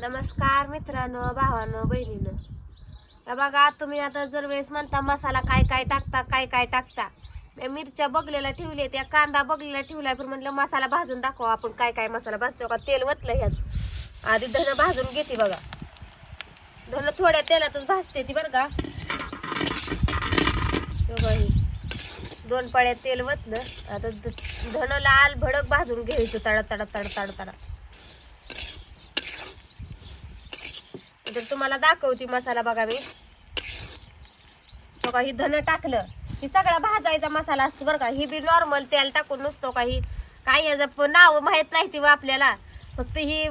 नमस्कार मित्रांनो भावानो बहिणीनं. या बघा तुम्ही आता जर वेळेस म्हणता मसाला काय काय टाकता काय काय टाकता मी मिरच्या बघलेल्या ठेवल्या त्या कांदा बघलेला ठेवलाय पण म्हटलं मसाला भाजून दाखवा आपण काय काय मसाला भाजतो का? तेल वतलं ह्यात आधी धनं भाजून घेते बघा. धन थोड्या तेलातच भाजते ती बरं का. हे दोन पाळ्यात तेल वतलं. आता धनं लाल भडक भाजून घ्यायचं तडा तडा तडा तडा तडा. तर तुम्हाला दाखवते मसाला बघा मी. बघा ही धन टाकलं. ही सगळा भाजायचा मसाला असतो बरं का. ही बी नॉर्मल तेल टाकून नसतो काही काय याचं नाव माहीत नाही ती आपल्याला. फक्त ही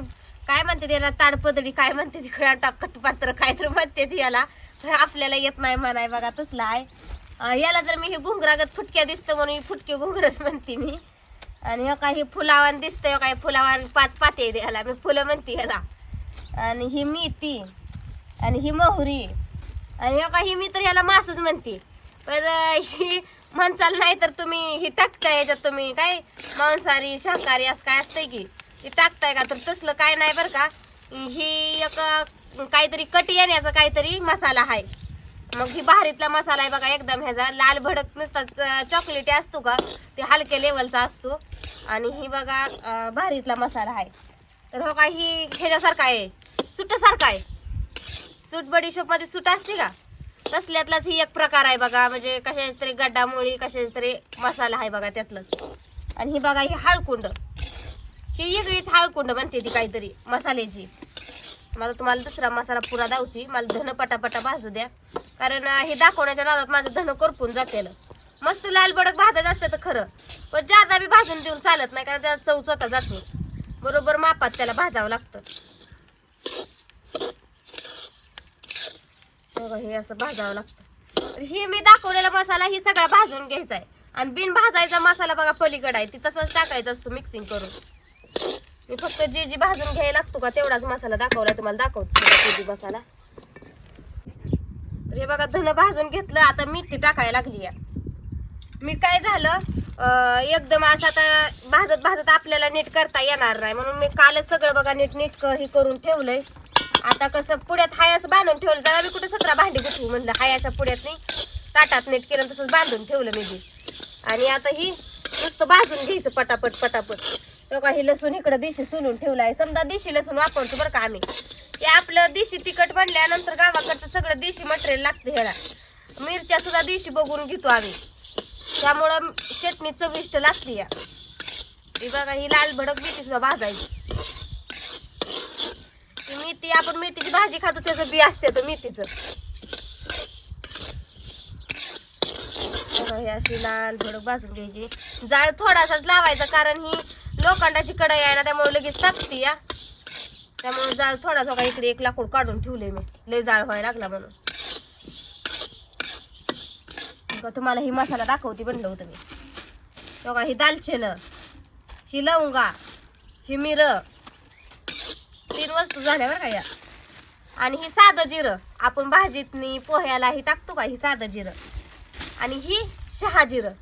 काय म्हणते त्याला ताडपदरी काय म्हणते ती खळा टाक कटपात्र काय तर म्हणते ती याला. तर आपल्याला येत नाही म्हणाय बघा तसला आहे. याला जर मी हे घुंगरागत फुटक्या दिसतं म्हणून मी फुटके घुंगरच म्हणते मी. आणि हे काही फुलावान दिसतंय काय फुलावान पाच पाते याला. मी फुलं म्हणते याला आणि ही मेथी आणि ही मोहरी आणि हे काही मी तर याला मासच म्हणते. पण ही म्हणचाल नाही तर तुम्ही ही टाकताय याच्यात तुम्ही. काय? मांसाहारी शाकाहारी असं काय असतंय की? ती टाकताय का? तर तसलं काय नाही बरं का. ही एक काहीतरी कटी येण्याचा काहीतरी मसाला आहे. मग ही भारीतला मसाला आहे बघा एकदम ह्याचा. लाल भडक नुसता चॉकलेटी असतो का? ते हलक्या लेवलचा असतो. आणि ही बघा बाहेरीतला भारीतला मसाला आहे. तर हो काय ही ह्याच्यासारखा आहे. सुटासारखा आहे. सूट बडीशोपमध्ये सूट असते का? तसल्यातलाच ही एक प्रकार आहे बघा. म्हणजे कशाच तरी गड्डामुळी कशाच तरी मसाला आहे बघा त्यातलंच. आणि ही बघा ही हाळकुंड. ही वेगळीच हाळकुंड बनते ती काहीतरी मसाल्याची. मला तुम्हाला दुसरा मसाला पुरा दावती. मला धन पटापटा भाजू द्या. कारण हे दाखवण्याच्या नादात माझं धन करपून जातेल. मस्त लाल बडक भाजत असतं तर खरं. पण जादा बी भाजून देऊन चालत नाही कारण त्याचा चव स्वतः जातो बरोबर मापात त्याला भाजावं लागतं. बघा हे असं भाजावं लागतं. हे मी दाखवलेला मसाला ही सगळा भाजून घ्यायचा आहे आणि बिन भाजायचा मसाला बघा पलीकडे आहे ती तसंच टाकायचं असतो मिक्सिंग करून. मी फक्त जे जी भाजून घ्यायला लागतो का तेवढाच मसाला दाखवला तुम्हाला दाखवतो. जे मसाला. तर हे बघा धन भाजून घेतलं आता मेथी टाकायला लागली आहे. मी काय झालं एकदम असं आता भाजत भाजत आपल्याला नीट करता येणार नाही. म्हणून मी कालच सगळं बघा नीट नीट हे करून ठेवलंय. आता कसं पुढ्यात हायास बांधून ठेवलं. जरा मी कुठं सतरा भांडी गुठवू म्हणलं हायाच्या पुढ्यात नाही. ताटात नीट केलं तसंच बांधून ठेवलं मी बी. आणि आता ही नुसतं भाजून घ्यायचं पटापट पटापट. तेव्हा ही लसूण इकडं देशी सोलून ठेवलं आहे समजा देशी लसूण वापरतो बरं का आम्ही. हे आपलं देशी तिखट बनल्यानंतर गावाकडचं सगळं देशी मटेरियल लागतं ह्याला. मिरच्या सुद्धा देशी बघून घेतो आम्ही. त्यामुळं चटणी चविष्ट लागते या. ही बघा ही लाल भडक मेथी सुद्धा भाजायची. मेथी आपण मेथीची भाजी खातो त्याचं बी असते तर मेथीचं. ही अशी लाल थोडं भाजून घ्यायची. जाळ थोडासाच लावायचा कारण ही लोखंडाची कढई आहे ना त्यामुळे लगेच तापती या त्यामुळे जाळ थोडासा का इकडे एक लाकूड काढून ठेवले मी. लय जाळ व्हायला लागला म्हणून. तुम्हाला ही मसाला दाखवते बनलं होतं मी. बघा ही दालचिन ही लवंगा ही मिरं तीन वस्तू झाल्या बरं का या. आणि ही साधं जिरं. आपण भाजीतनी पोह्याला ही टाकतो का? ही साधं जिरं. आणि ही शहा जिरं.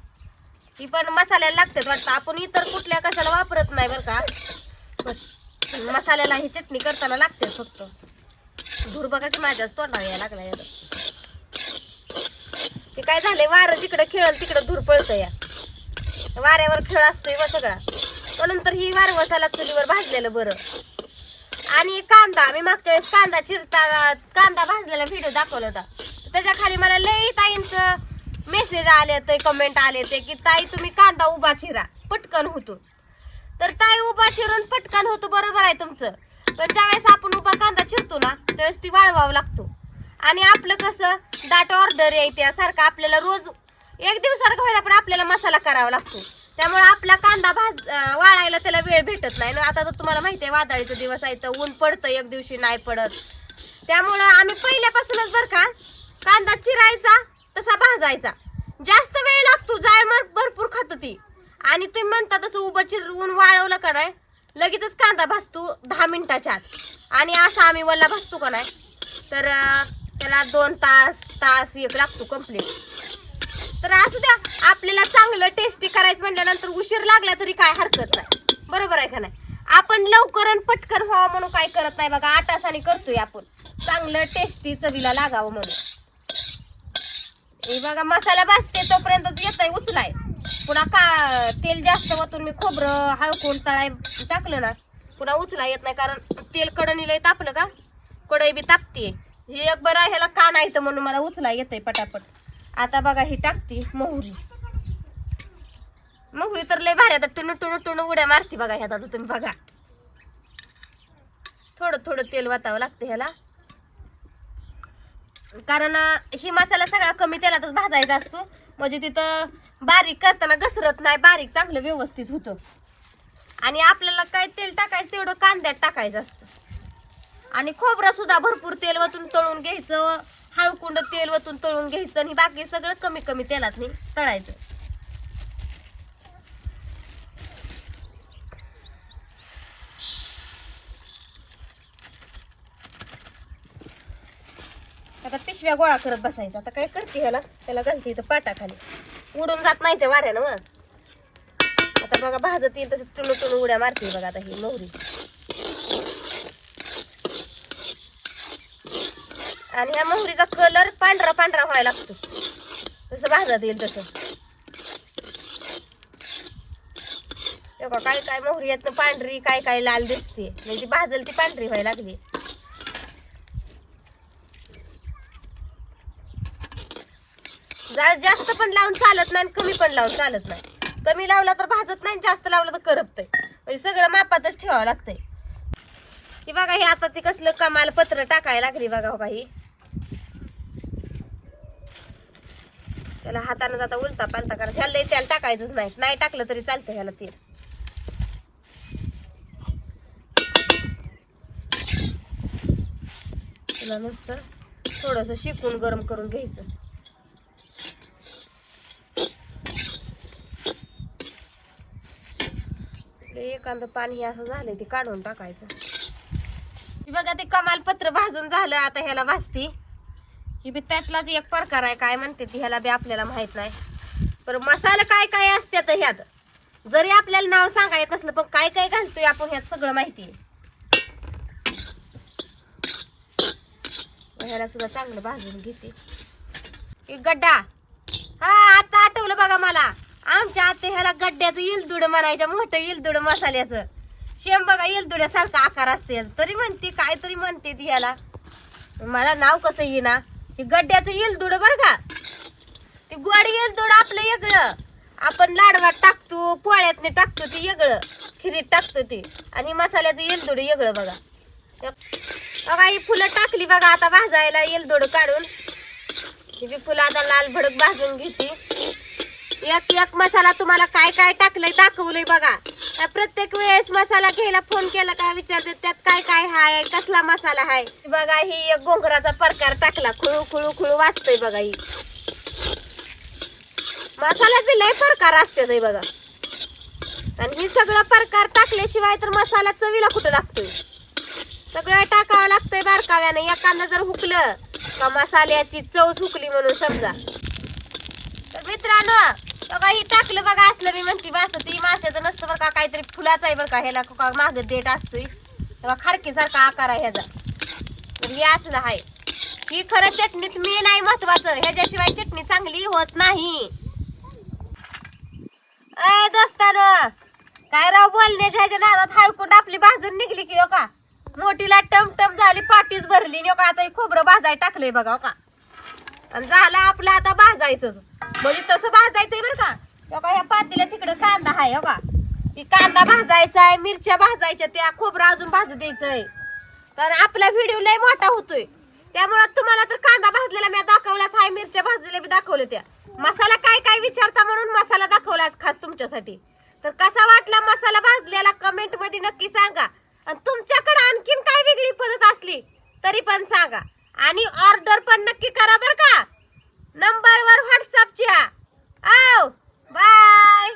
ही पण मसाल्याला लागतात वाटतं. आपण इतर कुठल्या कशाला वापरत नाही बरं का? पण मसाल्याला ही चटणी करताना लागते फक्त. धूर बघा की माझ्याच तोंडाला यायला लागला याला ते काय झाले वारं जिकडं खेळल तिकडं धूर पळतं या. वाऱ्यावर खेळ असतोय व सगळा. पण नंतर ही वारवसाला चुलीवर भाजलेलं बरं. आणि कांदा मी मागच्या वेळेस कांदा चिरता कांदा भाजलेला व्हिडिओ दाखवला होता. त्याच्याखाली मला लई ताईंचं मेसेज आले ते कमेंट आले ते की ताई तुम्ही कांदा उभा चिरा पटकन होतो. तर ताई उभा चिरून पटकन होतो बरोबर आहे तुमचं. पण ज्यावेळेस आपण उभा कांदा चिरतो ना त्यावेळेस ती वाळवावं लागतो. आणि आपलं कसं दाट ऑर्डर यायच्या सारखं आपल्याला रोज एक दिवसाला व्हायला पण आपल्याला मसाला करावा लागतो. त्यामुळे आपला कांदा भाज वाळायला त्याला वेळ भेटत नाही. ना आता तर तुम्हाला माहिती आहे वादळीचा दिवस आहे तर ऊन पडतं एक दिवशी नाही पडत. त्यामुळं आम्ही पहिल्यापासूनच बरं का कांदा चिरायचा तसा भाजायचा. जास्त वेळ लागतो जाळ भरपूर खात ती. आणि तुम्ही म्हणता तसं उभं ऊन वाळवलं का नाही? लगेचच कांदा भाजतो दहा मिनिटाच्या आत. आणि असं आम्ही वल्ला भाजतो का नाही? तर त्याला दोन तास तास एक लागतो कंप्लीट तर असू द्या आपल्याला चांगलं टेस्टी करायचं म्हटल्यानंतर उशीर लागला तरी काय हरकत नाही. बरोबर आहे का नाही? आपण लवकर आणि पटकन व्हावं म्हणून काय करत नाही बघा आठ तासाने करतोय आपण. चांगलं टेस्टी चवीला लागावं म्हणून. हे बघा मसाला भाजते तोपर्यंत येत आहे उचलाय. पुन्हा का तेल जास्त वतून मी खोबरं हळकून तळाय टाकलं ना पुन्हा उचला येत नाही कारण तेल कडणीला तापलं का? कढई बी तापते हे एक बरं ह्याला का नाही तर म्हणून मला उचला येत आहे पटापट. आता बघा ही टाकते मोहरी. मोहरी तर लय भारी आता टुणू टुणू टुणू उड्या मारते बघा ह्यात आता तुम्ही बघा. थोडं थोडं तेल वाटावं लागतं ह्याला. कारण ही मसाला सगळा कमी तेलातच भाजायचा असतो. म्हणजे तिथं बारीक करताना घसरत नाही बारीक चांगलं व्यवस्थित होतं. आणि आपल्याला काय तेल टाकायचं तेवढं कांद्यात टाकायचं असतं. आणि खोबरं सुद्धा भरपूर तेल वतून तळून घ्यायचं. हळकुंड तेल वतून तळून घ्यायचं आणि बाकी सगळं कमी कमी तेलात तळायचं. आता पिशव्या गोळा करत बसायचं. आता काय करते ह्याला? त्याला घालते इथं पाटाखाली. उडून जात नाही ते वाऱ्यानं मग. आता बघा भाजत येईल तसं टुणू टुणू उड्या मारते बघा आता ही मोहरी. आणि ह्या मोहरीचा कलर पांढरा पांढरा व्हायला लागतो. तसं भाजत येईल तसं. तेव्हा काय काय मोहरी यातनं पांढरी काय काय लाल दिसते म्हणजे भाजल ती पांढरी व्हायला लागली. जाळ जास्त पण लावून चालत नाही आणि कमी पण लावून चालत नाही. कमी लावला तर भाजत नाही जास्त लावलं तर करपतंय. म्हणजे सगळं मापातच ठेवावं लागतंय. की बघा हे आता ती कसलं कमाल पत्र टाकायला लागली बघा हो काही त्याला हाताने जाता उलता पालता करा ह्याला त्याला टाकायचंच नाही. नाही टाकलं तरी चालतं ह्याला तेल. तुला नुसतं थोडस शिकून गरम करून घ्यायचं. एखादं पाणी असं झालंय ते काढून टाकायचं. बघा ते कमालपत्र भाजून झालं आता ह्याला भाजती. ही बी त्यातलाच एक प्रकार आहे काय म्हणते ती ह्याला बी आपल्याला माहीत नाही. पण मसाला काय काय असते तर ह्यात? जरी आपल्याला नाव सांगायचं असलं पण काय काय घालतोय आपण ह्यात सगळं माहिती आहे ह्याला सुद्धा चांगलं भाजून घेते. एक गड्डा. हा आता आठवलं बघा मला. आमच्या आते ह्याला गड्ड्याचं इलदुड म्हणायच्या मोठं इलदुड मसाल्याचं. शेम बघा इलदुड्यासारखा आकार असते. याचं. तरी म्हणते काय तरी म्हणते ती ह्याला. मला नाव कसं येईना? हे गड्ड्याचं दुड बरं का? ते गोड इलदुड आपलं वेगळं आपण लाडवात टाकतो पोळ्यातने टाकतो ते वेगळं खिरीत टाकतो ते. आणि मसाल्याचं इलदुड वेगळं बघा. बघा ही फुलं टाकली बघा आता भाजायला येलदोड काढून. ही बी फुलं आता लाल भडक भाजून घेते. एक एक मसाला तुम्हाला काय काय टाकलंय दाखवलंय बघा. त्या प्रत्येक वेळेस मसाला घ्यायला फोन केला का विचारते त्यात काय काय हाय कसला मसाला हाय? बघा ही एक गोंगराचा प्रकार टाकला. खुळू खुळू खुळू वाचतोय बघा ही. मसाल्याचे लय प्रकार असते बघा. आणि ही सगळं प्रकार टाकल्याशिवाय तर मसाला चवीला कुठं लागतोय? सगळं टाकावं लागतंय बारकाव्याने. एखादं जर हुकलं का मसाल्याची चव हुकली म्हणून समजा. तर मित्रांनो बघा ही टाकलं बघा असलं मी म्हणते बस ती माशाचं नसतं बरं का काहीतरी फुलाचं आहे बरं का ह्याला का माग डेट असतोय. तेव्हा खारकीसारखा आकार आहे ह्याचा. तर हे असलं आहे. ही खरं चटणीत मी नाही महत्वाचं. ह्याच्याशिवाय चटणी चांगली होत नाही. अय दोस्तानो काय राव बोलणे ह्याच्या नादात हळकून आपली भाजून निघली की हो का? मोठीला टमटम झाली पाठीच भरली आणि हो का आता हे खोबरं भाजाय टाकलंय बघा हो का? आणि झालं आपलं आता भाजायचंच. म्हणजे तसं भाजायचंय बरं का. हो का ह्या पातीला तिकडं कांदा आहे हो का. ही कांदा भाजायचा आहे मिरच्या भाजायच्या त्या खोबरं अजून भाजू द्यायचंय. तर आपला व्हिडिओ लय मोठा होतोय. त्यामुळं तुम्हाला तर कांदा भाजलेला मी दाखवलाच आहे मिरच्या भाजलेल्या मी दाखवल्या त्या. मसाला काय काय विचारता म्हणून मसाला दाखवला खास तुमच्यासाठी. तर कसा वाटला मसाला भाजलेला कमेंटमध्ये नक्की सांगा. आणि तुमच्याकडे आणखीन काय वेगळी पद्धत असली तरी पण सांगा. आणि ऑर्डर पण नक्की करा बरं का. नंबरवर व्हॉट्सअपच्या आओ बाय